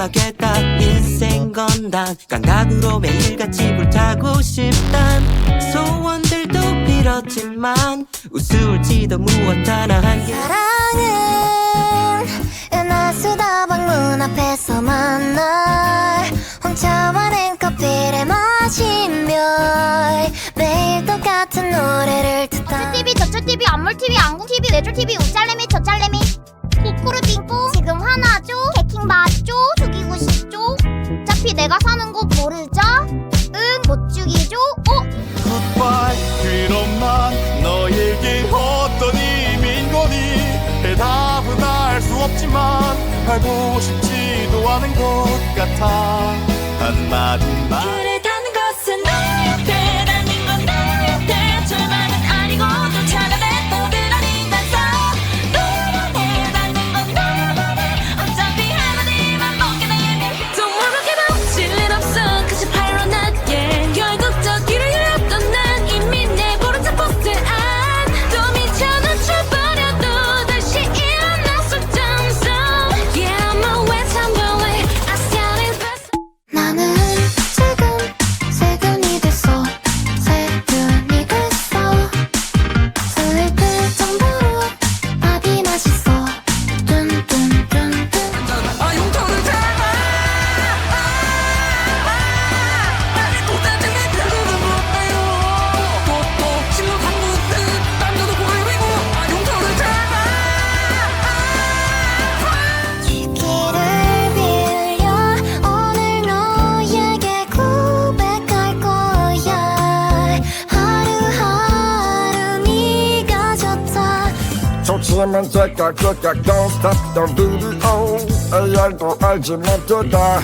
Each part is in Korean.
심하겠다. 인생 건다 깡각으로 매일같이 불타고 싶단. 소원들도 빌었지만 우스울지도 무엇 하나 한게. 사랑은 은하수다방 문 앞에서 만나 혼자만의 커피를 마시며 매일 똑같은 노래를 듣다. 어째 TV 저쪽 TV 안물 TV 안궁 TV 외줄 TV 우짤래미 저짤래미. 어차피 내가 사는 거 모르죠? 응, 못 죽이죠? 어? 굿바이 그런 난 너에게 어떤 의미인거니 대답은 알 수 없지만 알고 싶지도 않은 것 같아 한마디만 Söka koka konstakten video Jag går aldrig mot det där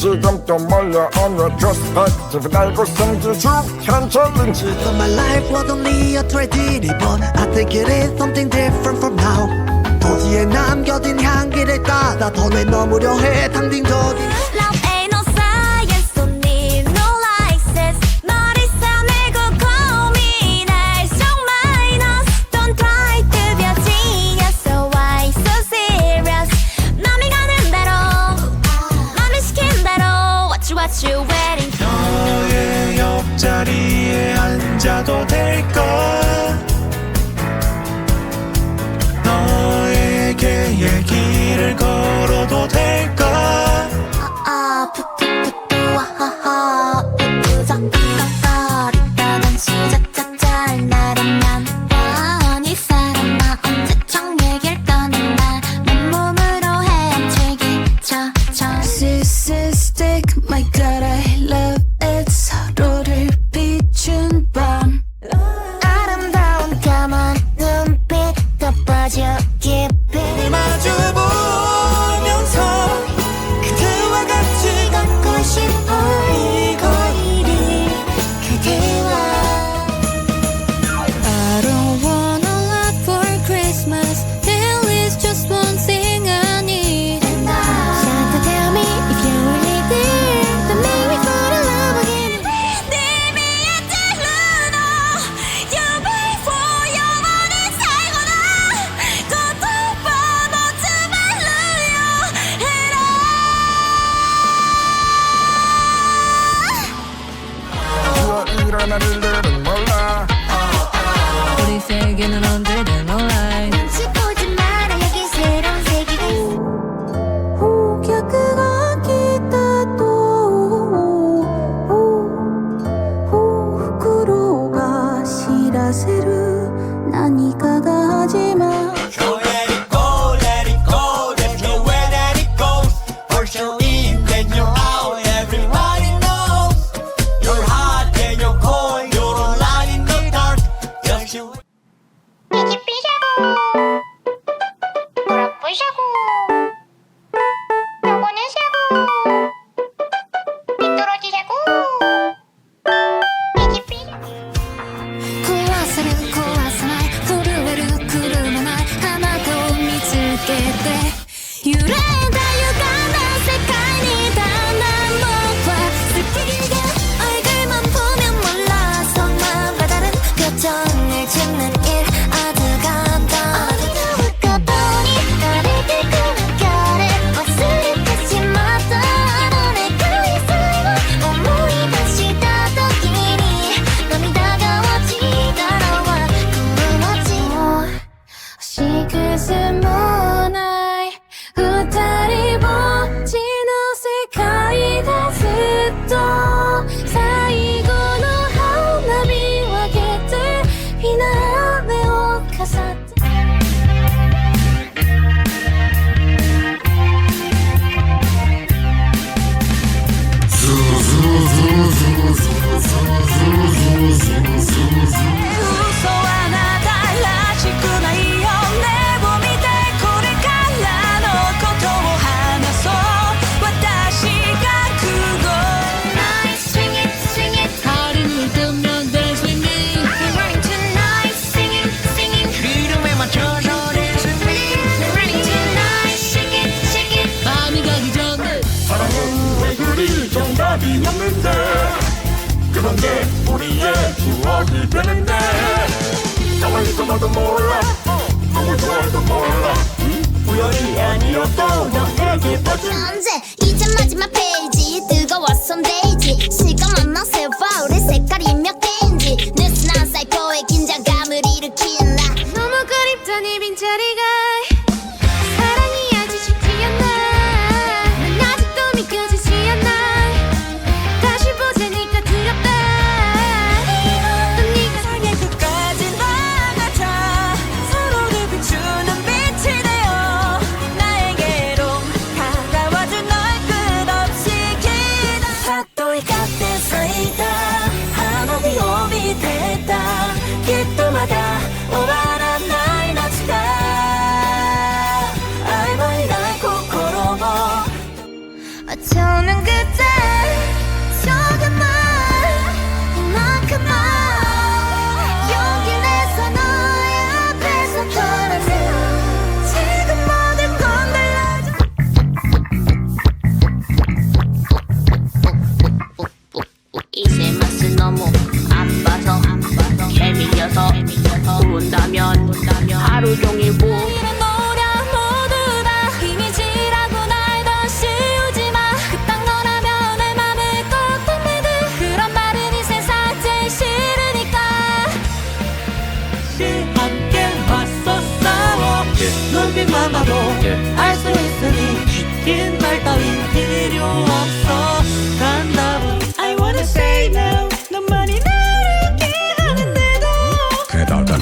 지금 또 몰려 on retrospect 날고 생긴 숙한 챌린지 All my life 와금니 어트레디 리본 I think it is something different from now. 도시에 남겨진 향기를 따라 돈에 넘으려 해 상징적인 You 그런 게 우리의 추억이 되는데. 가만히 있어봐도 몰라. 누굴 좋아해도 몰라. 우연이 아니었고 너에게 빠진 언제 이제 마지막 페이지? 뜨거웠어 데이지. 시간 만나 세봐. 우리 색깔이 몇 개인지. 느슨한 사이코의 긴장감을 일으킨 나 너무 그립던 이 빈자리가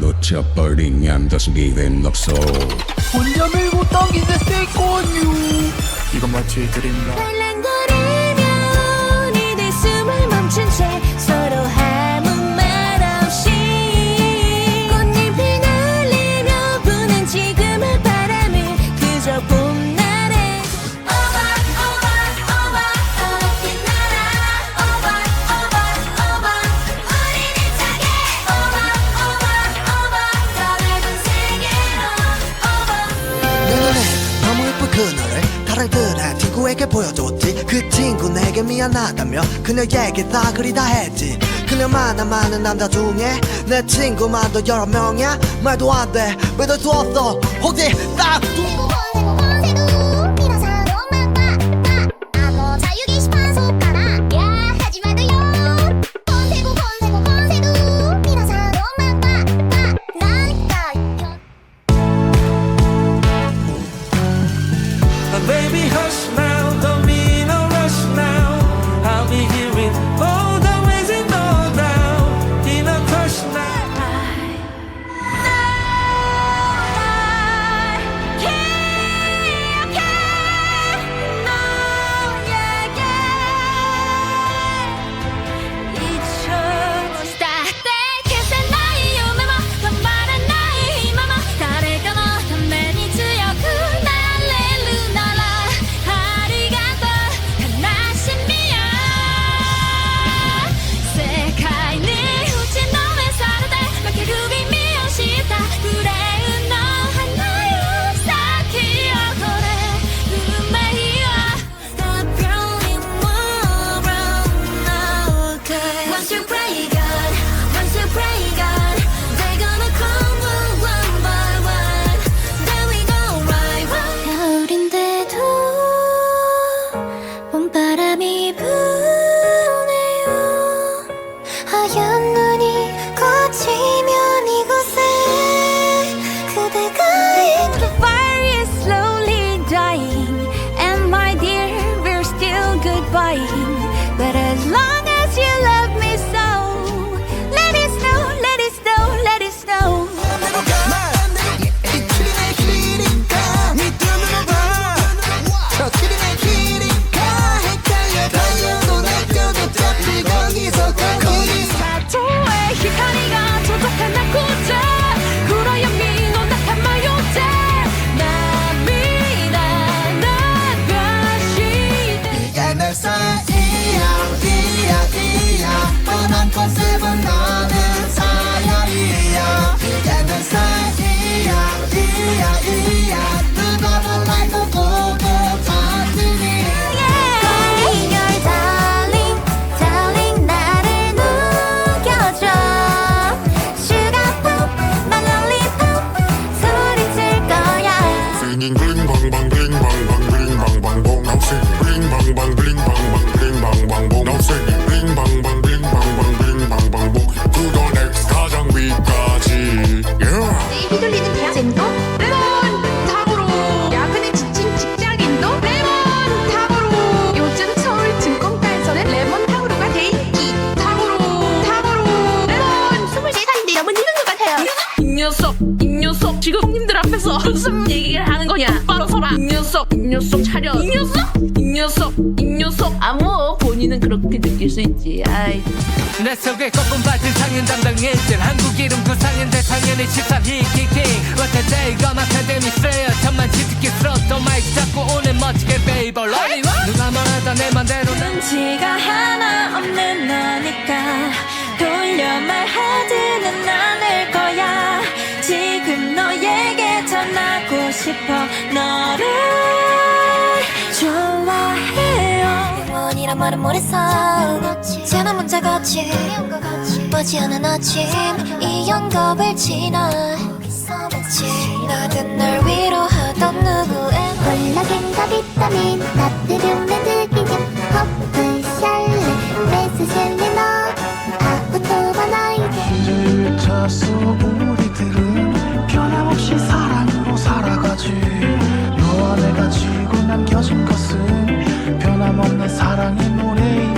놓쳐버리면 다시 기회는 없어. 혼자 밀고 당기는 세이코뉴 이건 마치 드림라 달랑거리며 이내 숨을 멈춘 채 친구에게 보여줬지. 그 친구 내게 미안하다며 그녀에게 다 그리 다 했지. 그녀 만나 많은 남자 중에 내 친구만도 여러 명이야. 말도 안돼. 믿을 수 없어. 혹시 딱세 to break. 녀석 차려. 이 녀석? 이 녀석 이 녀석. 아무 본인은 그렇게 느낄 수 있지. 아이. 내 속에 거품 받은 상현 담당 1등 한국 이름 구상현 대상현의 13히 킹킹 What a day 건 아카데미 플레이어 천만 지특기 스로트 마이크 잡고 오늘 멋지게 베이벌 러리 어? 누가 말하다 내 맘대로 눈치가 하나 없는 너니까 돌려 말하지는 않을 거야. 지금 너에게 전하고 싶어 너를 좋아해요. 영원이란 말은 모르서 제나 문제같이 빠지 않은 아침. 이 영겁을 지나 나든 널 위로하던 누구의 홀로 생각 있다면 나들은 내 느낀 점 허플 샬레 내 세상에 너 아무도 봐 나에게 없이 사랑으로 살아가지. 너와 내가 지고 남겨진 것은 변함없는 사랑의 노래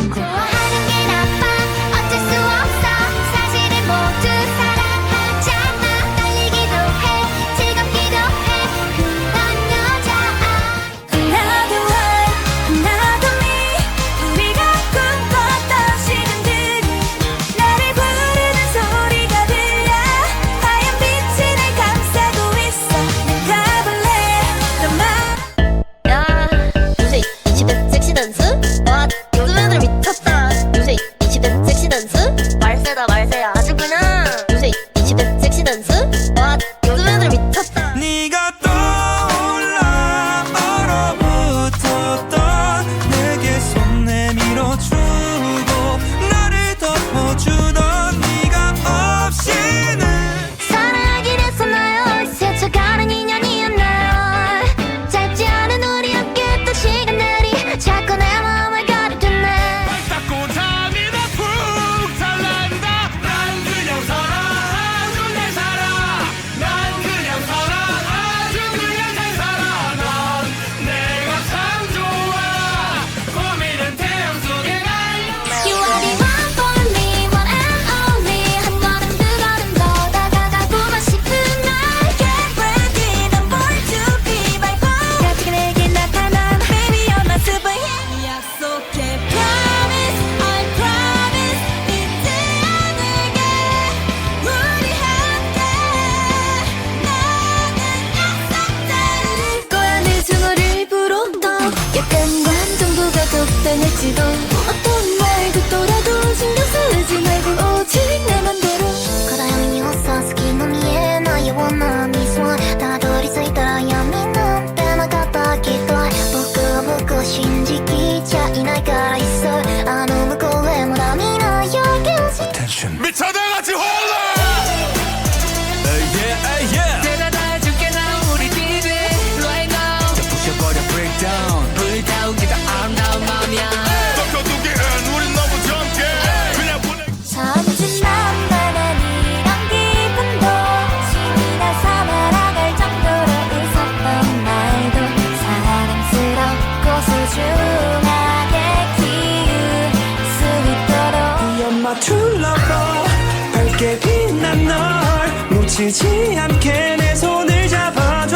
다치지 않게 내 손을 잡아줘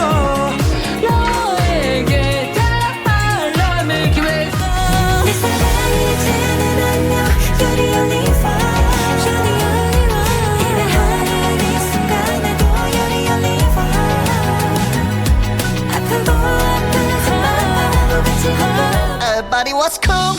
너에게 닿을 남의 기회가 내 사랑이 이제는 안녕 You're the only one You're the only one 이내 하늘 이 순간에도 You're the only one 아픈 거 아픈 거 같이 hold Everybody was cool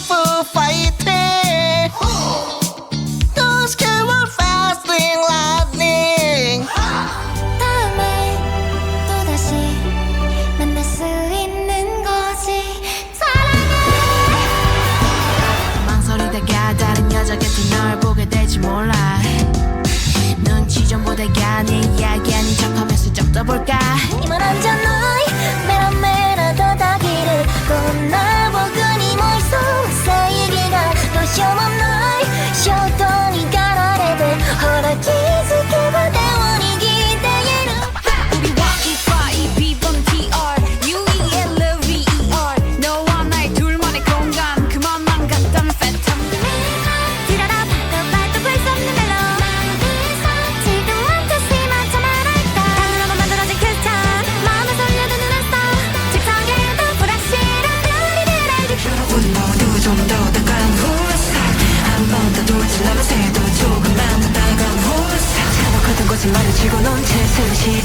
거짓말을 치고 넌 재수시